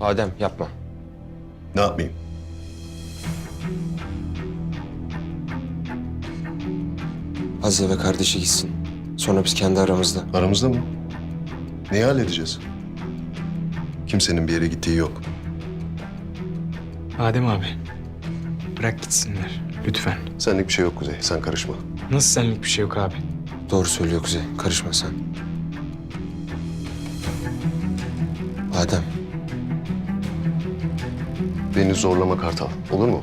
Adem yapma. Ne yapmayayım? Azize ve kardeşi gitsin. Sonra biz kendi aramızda. Aramızda mı? Neyi halledeceğiz? Kimsenin bir yere gittiği yok. Adem abi. Bırak gitsinler. Lütfen. Senlik bir şey yok Kuzey. Sen karışma. Nasıl senlik bir şey yok abi? Doğru söylüyor Kuzey. Karışma sen. Adem. Beni zorlama Kartal. Olur mu?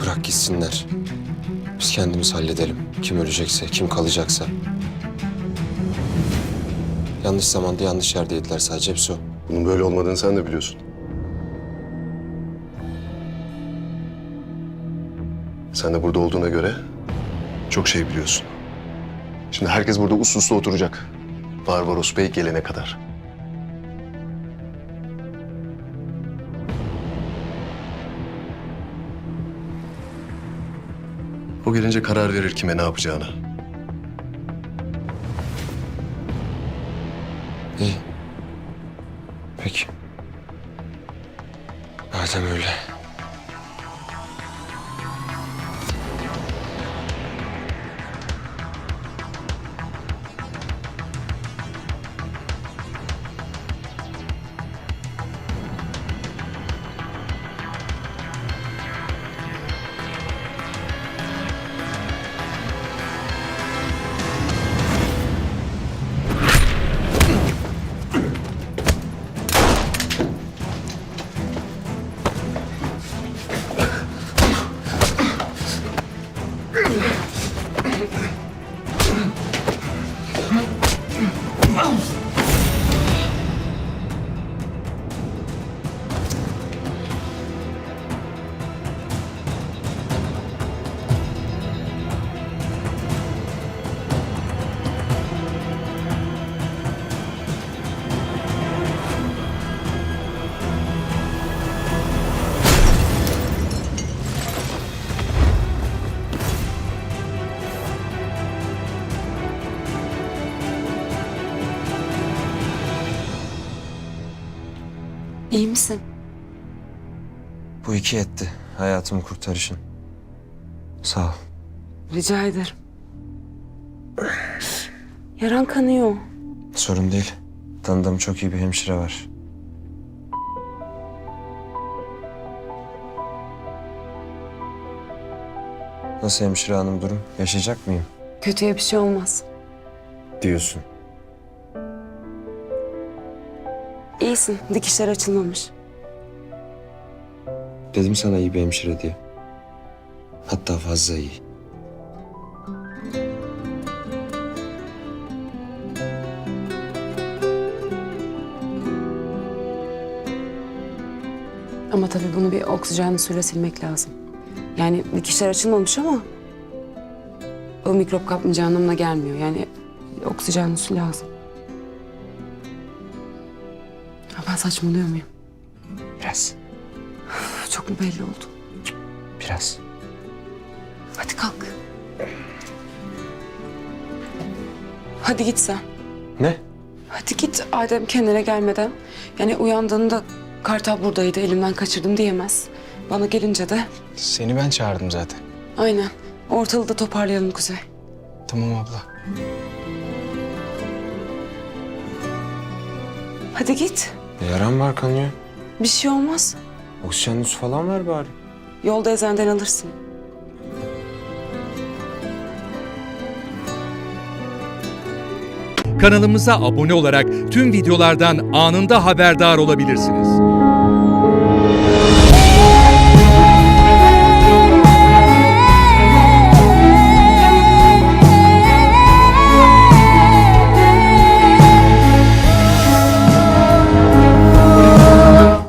Bırak gitsinler. Biz kendimiz halledelim. Kim ölecekse, kim kalacaksa. Yanlış zamanda yanlış yerdeydiler sadece hepsi o. Bunun böyle olmadığını sen de biliyorsun. Sen de burada olduğuna göre çok şey biliyorsun. Şimdi herkes burada uslu uslu oturacak. Barbaros Bey gelene kadar. O gelince karar verir kime ne yapacağına. İyi. Peki. Madem öyle. Ugh! İyi misin? Bu iki etti. Hayatımı kurtarışın. Sağ ol. Rica ederim. Yaran kanıyor. Sorun değil. Tanıdığım çok iyi bir hemşire var. Nasıl hemşire hanım durum? Yaşayacak mıyım? Kötüye bir şey olmaz. Diyorsun. İyisin. Dikişler açılmamış. Dedim sana iyi bir hemşire diye. Hatta fazla iyi. Ama tabii bunu bir oksijenli suyla silmek lazım. Yani dikişler açılmamış ama... ...o mikrop kapmayacağı anlamına gelmiyor. Yani oksijenli su lazım. Ha, ben saçmalıyor muyum? Biraz. Çok mu belli oldu? Biraz. Hadi kalk. Hadi git sen. Ne? Hadi git Adem kendine gelmeden. Yani uyandığında Kartal buradaydı elimden kaçırdım diyemez. Bana gelince de Seni ben çağırdım zaten. aynen ortalığı da toparlayalım Kuzey. Tamam abla. Hadi git. E, yaran var kanıyor. Bir şey olmaz. Oksijenli su falan ver bari. Yolda ezenden alırsın. Kanalımıza abone olarak tüm videolardan anında haberdar olabilirsiniz.